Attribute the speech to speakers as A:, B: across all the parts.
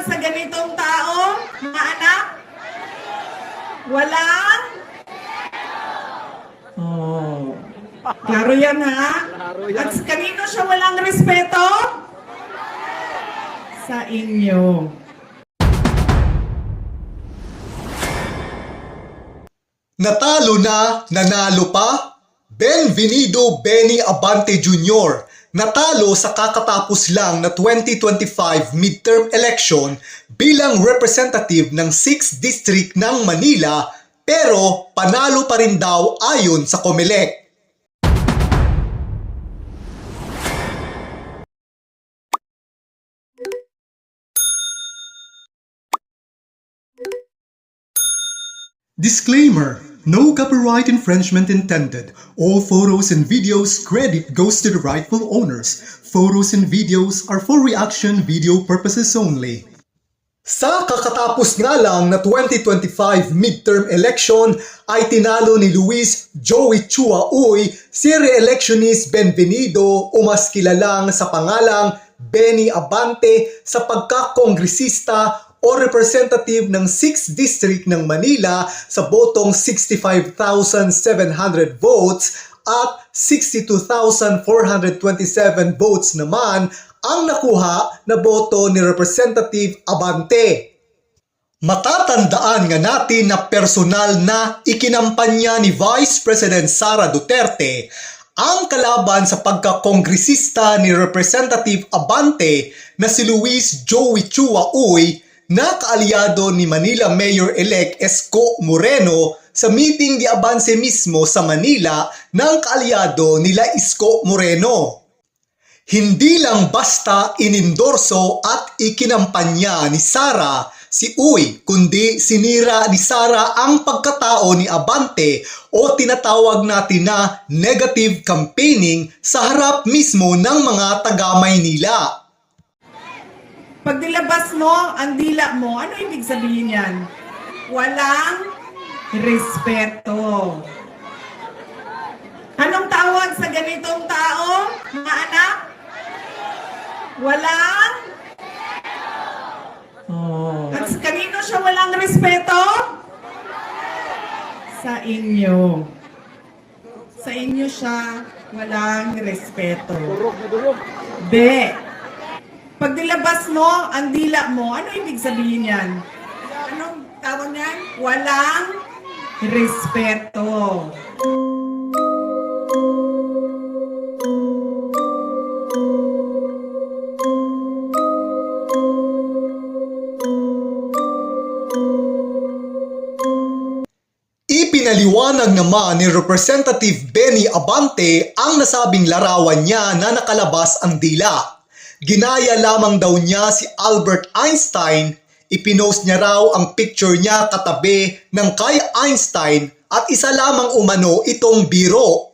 A: tawag sa ganitong tao, mga anak? Walang? Oh. Klaro yan ha? At kanino siya walang respeto? Sa inyo.
B: Natalo na, nanalo pa? Benvenido Benny Abante Jr. Natalo sa kakatapos lang na 2025 midterm election bilang representative ng 6th District ng Manila pero panalo pa rin daw ayon sa COMELEC. Disclaimer No copyright infringement intended. All photos and videos credit goes to the rightful owners. Photos and videos are for reaction video purposes only. Sa kakatapos nga lang na 2025 midterm election ay tinalo ni Luis Joey Chua Uy si re-electionist Benvenido o mas kilalang sa pangalang Benny Abante sa pagkakongresista o representative ng 6th District ng Manila sa botong 65,700 votes at 62,427 votes naman ang nakuha na boto ni Representative Abante. Matatandaan nga natin na personal na ikinampanya ni Vice President Sara Duterte ang kalaban sa pagkakongresista ni Representative Abante na si Luis Joey Chua Uy na kaalyado ni Manila Mayor-elect Esco Moreno sa meeting di Abante mismo sa Manila ng kaalyado nila Isko Moreno. Hindi lang basta inindorso at ikinampanya ni Sara si Uy, kundi sinira ni Sara ang pagkatao ni Abante o tinatawag natin na negative campaigning sa harap mismo ng mga taga-Maynila.
A: Pag nilabas mo ang dila mo, ano ibig sabihin yan? Walang respeto. Anong tawag sa ganitong tao, mga anak? Walang? Oh. At sa kanino siya walang respeto? Sa inyo. Sa inyo siya walang respeto. Be. Pag nilabas mo ang dila mo, ano ibig sabihin yan? Anong tawag niyan? Walang respeto.
B: Ipinaliwanag naman ni Representative Benny Abante ang nasabing larawan niya na nakalabas ang dila. Ginaya lamang daw niya si Albert Einstein, ipinost niya raw ang picture niya katabi ng kay Einstein at isa lamang umano itong biro.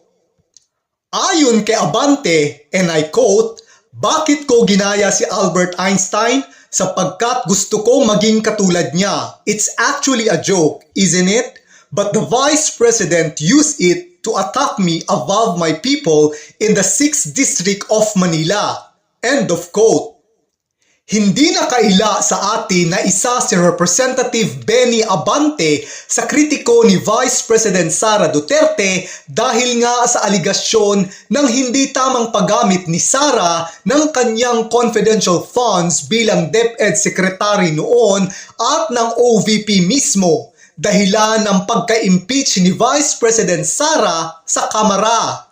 B: Ayon kay Abante, and I quote, Bakit ko ginaya si Albert Einstein? Sapagkat gusto kong maging katulad niya. It's actually a joke, isn't it? But the Vice President used it to attack me above my people in the 6th District of Manila. End of quote. Hindi na kaila sa atin na isa si Representative Benny Abante sa kritiko ni Vice President Sara Duterte dahil nga sa aligasyon ng hindi tamang paggamit ni Sara ng kanyang confidential funds bilang DepEd Secretary noon at ng OVP mismo dahilan ng pagka-impeach ni Vice President Sara sa Kamara.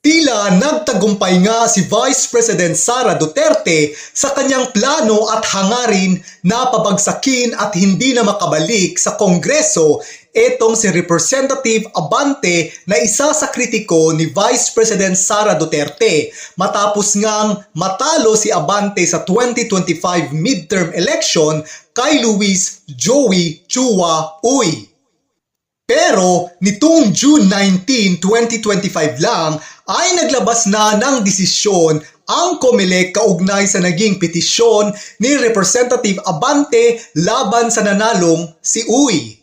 B: Tila nagtagumpay nga si Vice President Sara Duterte sa kanyang plano at hangarin na pabagsakin at hindi na makabalik sa Kongreso etong si Representative Abante na isa sa kritiko ni Vice President Sara Duterte matapos ngang matalo si Abante sa 2025 midterm election kay Luis Joey Chua Uy. Pero nitong June 19, 2025 lang ay naglabas na ng desisyon ang COMELEC kaugnay sa naging petisyon ni Representative Abante laban sa nanalong si Uy.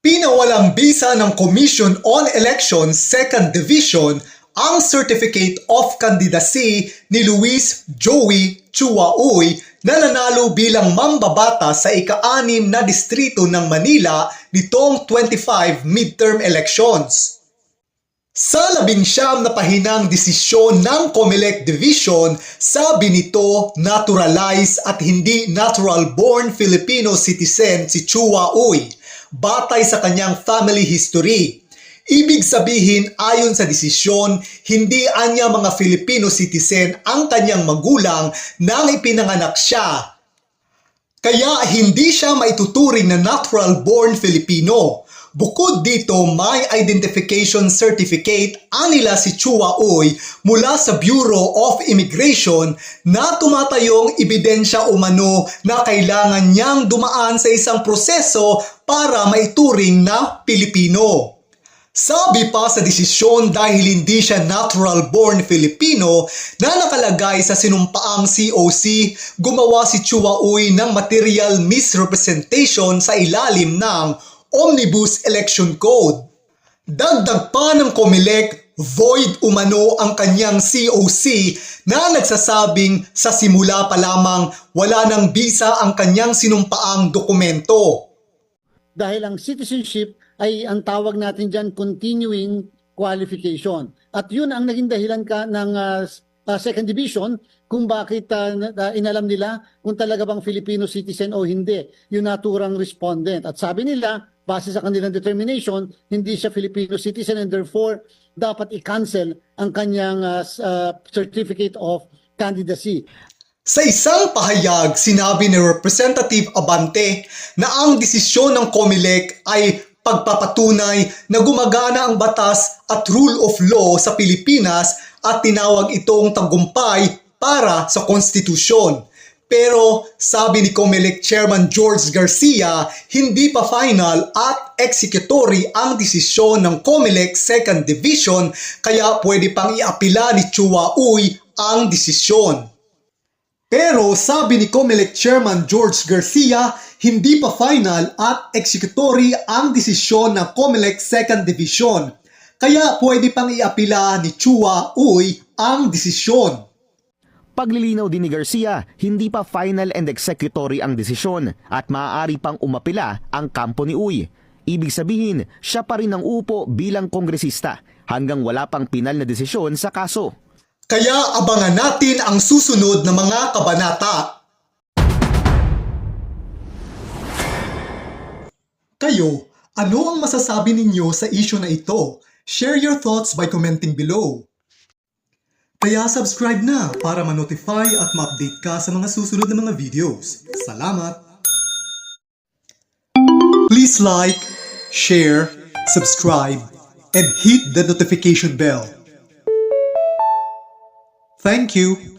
B: Pinawalang bisa ng Commission on Elections 2nd Division ang Certificate of Candidacy ni Luis Joey Chua Uy na nanalo bilang mambabata sa ika-anim na distrito ng Manila nitong 25 midterm elections. Sa labing siyam na pahinang desisyon ng COMELEC Division, sabi nito naturalize at hindi natural-born Filipino citizen si Chua Uy, batay sa kanyang family history. Ibig sabihin, ayon sa desisyon, hindi anya mga Filipino citizen ang kanyang magulang nang ipinanganak siya. Kaya hindi siya maituturing na natural-born Filipino. Bukod dito, may identification certificate anila si Chua Uy mula sa Bureau of Immigration na tumatayong ebidensya umano na kailangan niyang dumaan sa isang proseso para maituring na Pilipino. Sabi pa sa desisyon dahil hindi siya natural-born Filipino na nakalagay sa sinumpaang COC, gumawa si Chua Uy ng material misrepresentation sa ilalim ng Omnibus Election Code. Dagdag pa ng COMELEC, void umano ang kanyang COC na nagsasabing sa simula pa lamang wala ng bisa ang kanyang sinumpaang dokumento.
C: dahil ang citizenship ay ang tawag natin dyan continuing qualification. At yun ang naging dahilan ka ng ah, ah, second division kung bakit na- ah, inalam nila kung talaga bang Filipino citizen o hindi, yung naturang respondent. At sabi nila, base sa kanilang determination, hindi siya Filipino citizen and therefore dapat i-cancel ang kanyang s- ah, certificate of candidacy.
B: Sa isang pahayag, sinabi ni Representative Abante na ang desisyon ng COMELEC ay pagpapatunay na gumagana ang batas at rule of law sa Pilipinas at tinawag itong tagumpay para sa konstitusyon. Pero sabi ni COMELEC Chairman George Garcia, hindi pa final at executory ang desisyon ng COMELEC Second Division kaya pwede pang iapila ni Chua Uy ang desisyon. Pero sabi ni COMELEC Chairman George Garcia, hindi pa final at executory ang desisyon ng COMELEC Second Division. Kaya pwede pang iapila ni Chua Uy ang desisyon.
D: Paglilinaw din ni Garcia, hindi pa final and executory ang desisyon at maaari pang umapila ang kampo ni Uy. Ibig sabihin, siya pa rin ang upo bilang kongresista hanggang wala pang pinal na desisyon sa kaso.
B: Kaya abangan natin ang susunod na mga kabanata. Kayo, ano ang masasabi ninyo sa issue na ito? Share your thoughts by commenting below. Kaya subscribe na para ma-notify at ma-update ka sa mga susunod na mga videos. Salamat! Please like, share, subscribe, and hit the notification bell. Thank you.